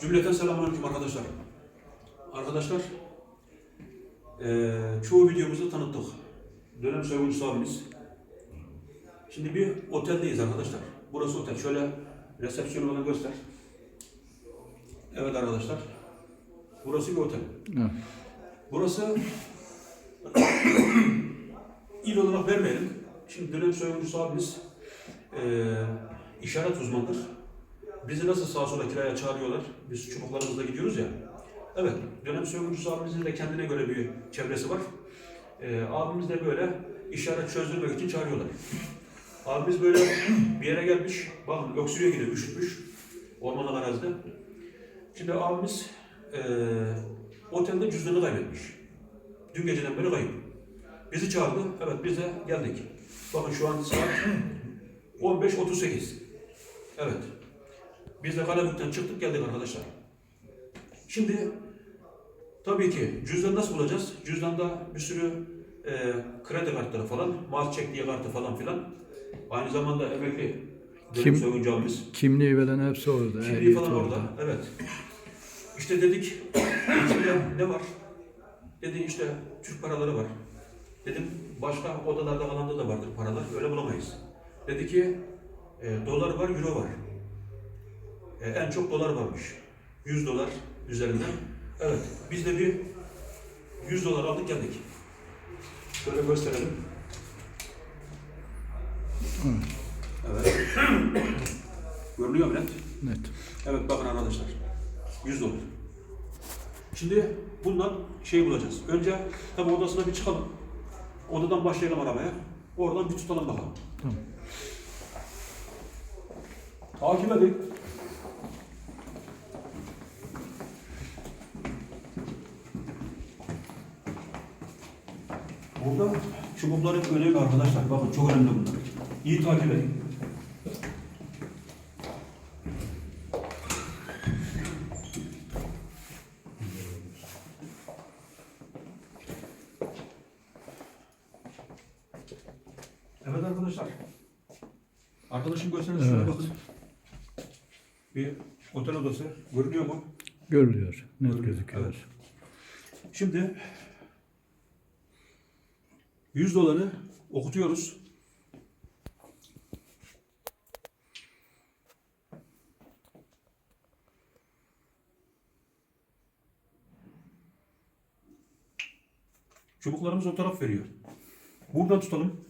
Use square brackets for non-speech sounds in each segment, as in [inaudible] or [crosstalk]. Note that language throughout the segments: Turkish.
Cümleten selamünaleyküm arkadaşlar. Arkadaşlar, eee çoğu videomuzu tanıttık. Dönem soyguncusu abimiz. Şimdi bir oteldeyiz arkadaşlar. Burası otel. Şöyle resepsiyonu bana göster. Evet arkadaşlar. Burası bir otel. Evet. Burası [coughs] il olarak vermeyelim. Şimdi dönem soyguncusu abimiz eee işaret uzmanıdır. Bizi nasıl sağa sola kiraya çağırıyorlar? Biz çubuklarımızla gidiyoruz ya. Evet, dönem soyguncusu abimizin de kendine göre bir çevresi var. Eee abimiz de böyle işaret çözdürmek için çağırıyorlar. Abimiz böyle bir yere gelmiş, bakın öksürüyor yine, üşütmüş. Ormanlık arazide. Şimdi abimiz eee otelde cüzdanı kaybetmiş. Dün geceden beri kayıp. Bizi çağırdı. Evet biz de geldik. Bakın şu an saat 15.38. Evet. Biz de Karabük'ten çıktık geldik arkadaşlar. Şimdi tabii ki cüzdan nasıl bulacağız? Cüzdanda bir sürü e, kredi kartları falan, maaş çektiği kartı falan filan. Aynı zamanda emekli Kim- abimiz. Kimliği veren hepsi orada. Kimliği falan orada. Evet. İşte dedik, içinde ne var? Dedi işte Türk paraları var. Dedim başka odalarda alanda da vardır paralar. Öyle bulamayız. Dedi ki e, dolar var, euro var. E, en çok dolar varmış. 100 dolar üzerinden. Evet. Biz de bir 100 dolar aldık geldik. Şöyle gösterelim. Evet. [coughs] Görünüyor mu net? Net. Evet bakın arkadaşlar. 100 dolar. Şimdi bundan şey bulacağız. Önce tabi odasına bir çıkalım. Odadan başlayalım aramaya. Oradan bir tutalım bakalım. Tamam. Takip edin. Burada çubukların önemi arkadaşlar. Bakın çok önemli bunlar. İyi takip edin. Evet arkadaşlar. Arkadaşım gösteriniz Evet. bakın. Bir otel odası görünüyor mu? Görülüyor. Net Görülüyor, gözüküyor. evet. Şimdi 100 doları okutuyoruz. Çubuklarımız o taraf veriyor. Buradan tutalım.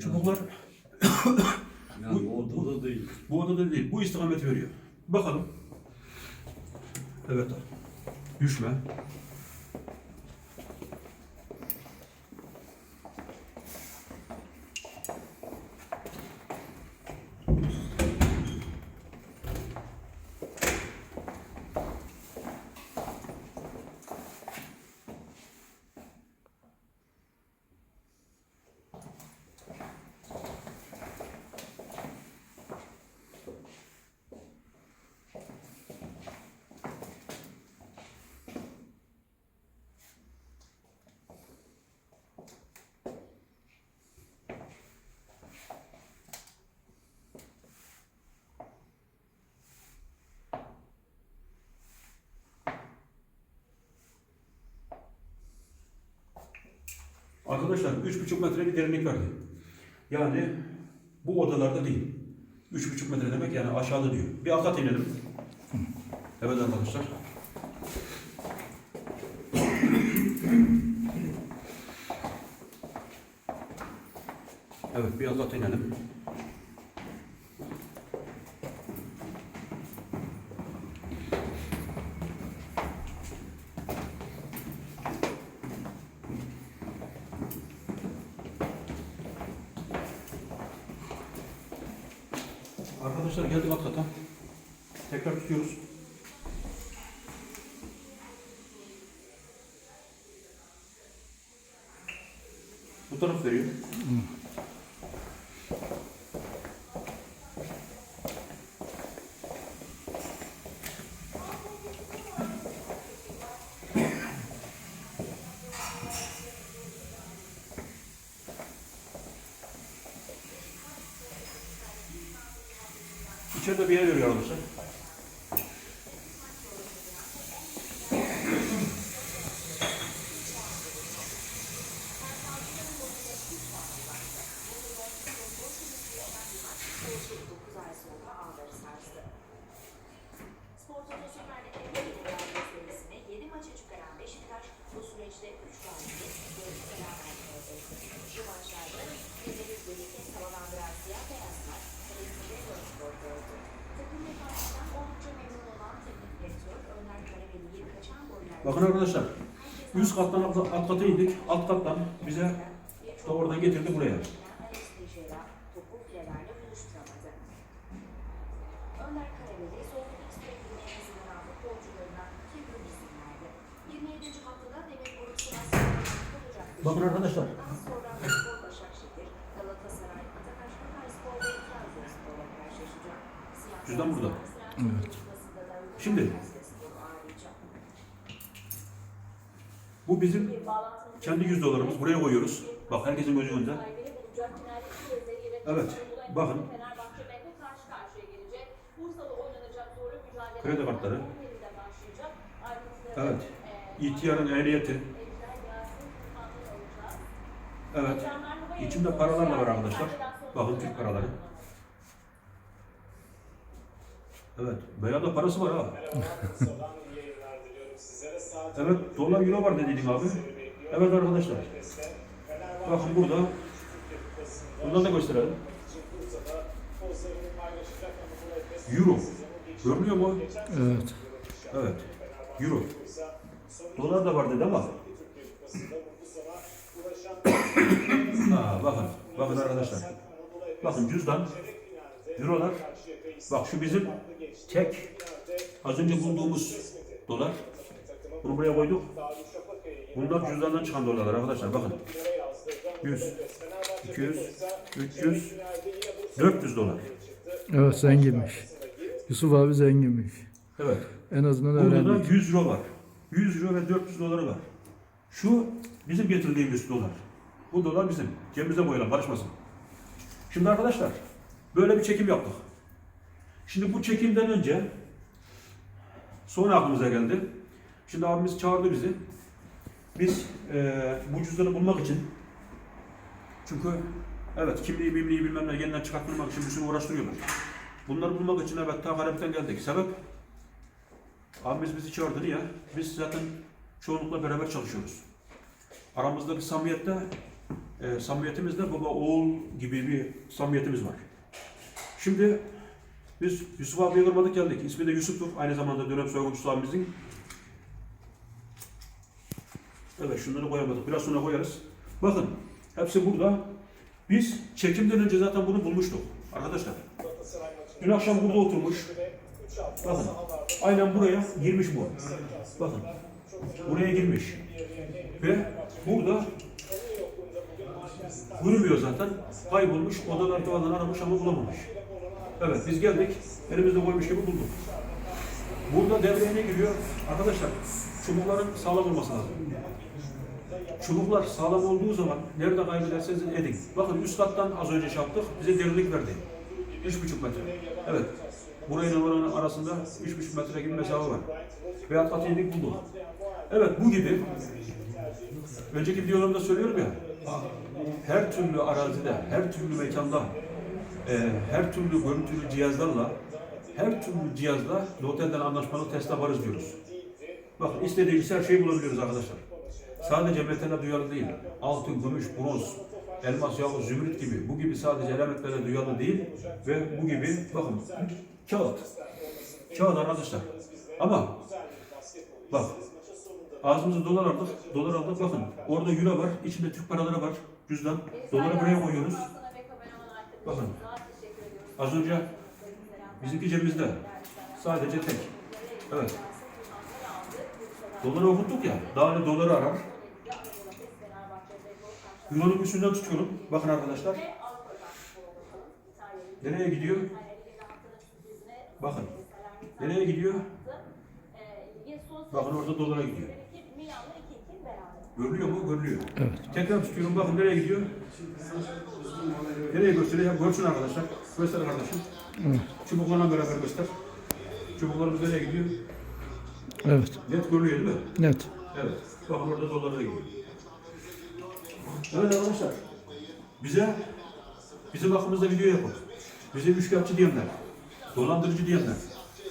Çubuklar [laughs] değil. Bu odada değil, bu istikameti veriyor. Bakalım. Evet. Düşme. Arkadaşlar 3,5 metre bir derinlik verdi. Yani bu odalarda değil. 3,5 metre demek yani aşağıda diyor. Bir alt inelim. Evet arkadaşlar. Evet bir alt kat inelim. Arkadaşlar geldik alt kata. Tekrar tutuyoruz. Bu taraf veriyor. İçeride bir yer veriyor arkadaşlar. Bakın arkadaşlar. Üst kattan alt, kata indik. Alt kattan bize oradan getirdi buraya. Alex Teixeira topu filelerle buluşturamadı. Önder Karaveli soğuk X tekniğine hazırlanan futbolcularına tebrik isim verdi. 27. haftada Demir Boru Sivas'ın olacak. Bakın arkadaşlar. Cüzdan burada. Evet. Şimdi. Bu bizim kendi yüz dolarımız. Buraya koyuyoruz. Bak herkesin gözü önünde. Evet, bakın. Kredi kartları. Evet. İhtiyarın ehliyeti. Evet. İçinde paralar da var arkadaşlar. Bakın Türk paraları. Evet. Bayağı da parası var ha. [laughs] Evet. Dolar euro var dediydin abi. Evet arkadaşlar. Bakın burada. Buradan da gösterelim. Euro. Görünüyor mu? Evet. Evet. Euro. Dolar da var dedi ama. Ha, bakın. Bakın arkadaşlar. Bakın cüzdan. Eurolar. Bak şu bizim tek az önce bulduğumuz dolar. Bunu buraya koyduk. Bunlar cüzdandan çıkan dolarlar arkadaşlar. Bakın. 100, 200, 300, 400 dolar. Evet zenginmiş. Yusuf abi zenginmiş. Evet. En azından Burada da öğrendik. 100 euro var. 100 euro ve 400 doları var. Şu bizim getirdiğimiz dolar. Bu dolar bizim. Cebimize koyalım, karışmasın. Şimdi arkadaşlar, böyle bir çekim yaptık. Şimdi bu çekimden önce sonra aklımıza geldi. Şimdi abimiz çağırdı bizi. Biz eee bu cüzdanı bulmak için çünkü evet kimliği mimliği bilmem ne yeniden çıkartmak için sürü uğraştırıyorlar. Bunları bulmak için evet ta Halep'ten geldik. Sebep Abimiz bizi çağırdı niye? Biz zaten çoğunlukla beraber çalışıyoruz. Aramızdaki samimiyette, e, samimiyetimizde baba oğul gibi bir samimiyetimiz var. Şimdi biz Yusuf abiye kırmadık geldik. İsmi de Yusuf'tur. Aynı zamanda dönem soyguncusu abimizin. Evet şunları koyamadık. Biraz sonra koyarız. Bakın hepsi burada. Biz çekimden önce zaten bunu bulmuştuk. Arkadaşlar. Dün akşam burada oturmuş. Bakın. Aynen buraya girmiş bu. Bakın. Buraya girmiş. Ve burada görünmüyor zaten. Kaybolmuş. Odalar falan aramış ama bulamamış. Evet biz geldik. Elimizde koymuş gibi bulduk. Burada devreye ne giriyor? Arkadaşlar çubukların sağlam olması lazım. Çubuklar sağlam olduğu zaman nerede kaybederseniz edin. Bakın üst kattan az önce yaptık. Bize derinlik verdi. 3,5 metre. Evet. Burayla oranın arasında 3,5 metre gibi mesafe var. Ve alt katı indik bulduk. Evet bu gibi önceki videolarımda söylüyorum ya her türlü arazide, her türlü mekanda, e, her türlü görüntülü cihazlarla her türlü cihazla Lotel'den anlaşmalı test yaparız diyoruz. Bakın istediğimiz her şeyi bulabiliyoruz arkadaşlar. Sadece metale duyarlı değil. Altın, gümüş, bronz, elmas yahut zümrüt gibi bu gibi sadece elementlere duyarlı değil ve bu gibi bakın kağıt. Kağıt arkadaşlar. Ama bak ağzımızı dolar aldık, dolar aldık bakın orada euro var, içinde Türk paraları var, cüzdan. Doları buraya koyuyoruz. Bakın az önce bizimki cebimizde. Sadece tek. Evet. Doları okuttuk ya, daha ne doları arar. Euro'nun üstünden tutuyorum. Bakın arkadaşlar. Nereye gidiyor? Bakın. Nereye gidiyor? Bakın orada dolara gidiyor. Görülüyor mu? Görülüyor. Evet. Tekrar tutuyorum. Bakın nereye gidiyor? Nereye gösteriyor? Ya Görsün arkadaşlar. Göster kardeşim. Evet. Çubuklarla beraber göster. Çubuklarımız nereye gidiyor? Evet. Net görülüyor değil mi? Net. Evet. Bakın orada dolara gidiyor. Evet arkadaşlar. Bize bizim hakkımızda video yapın. Bize üçkağıtçı diyenler. Dolandırıcı diyenler.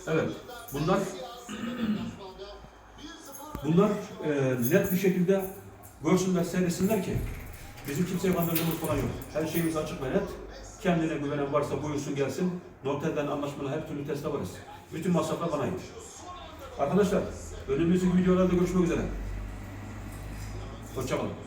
Evet. Bunlar bunlar e, net bir şekilde görsünler, seyretsinler ki bizim kimseye kandırdığımız falan yok. Her şeyimiz açık ve net. Kendine güvenen varsa buyursun gelsin. Noterden anlaşmalı her türlü teste varız. Bütün masraflar bana ait. Arkadaşlar önümüzdeki videolarda görüşmek üzere. Hoşçakalın.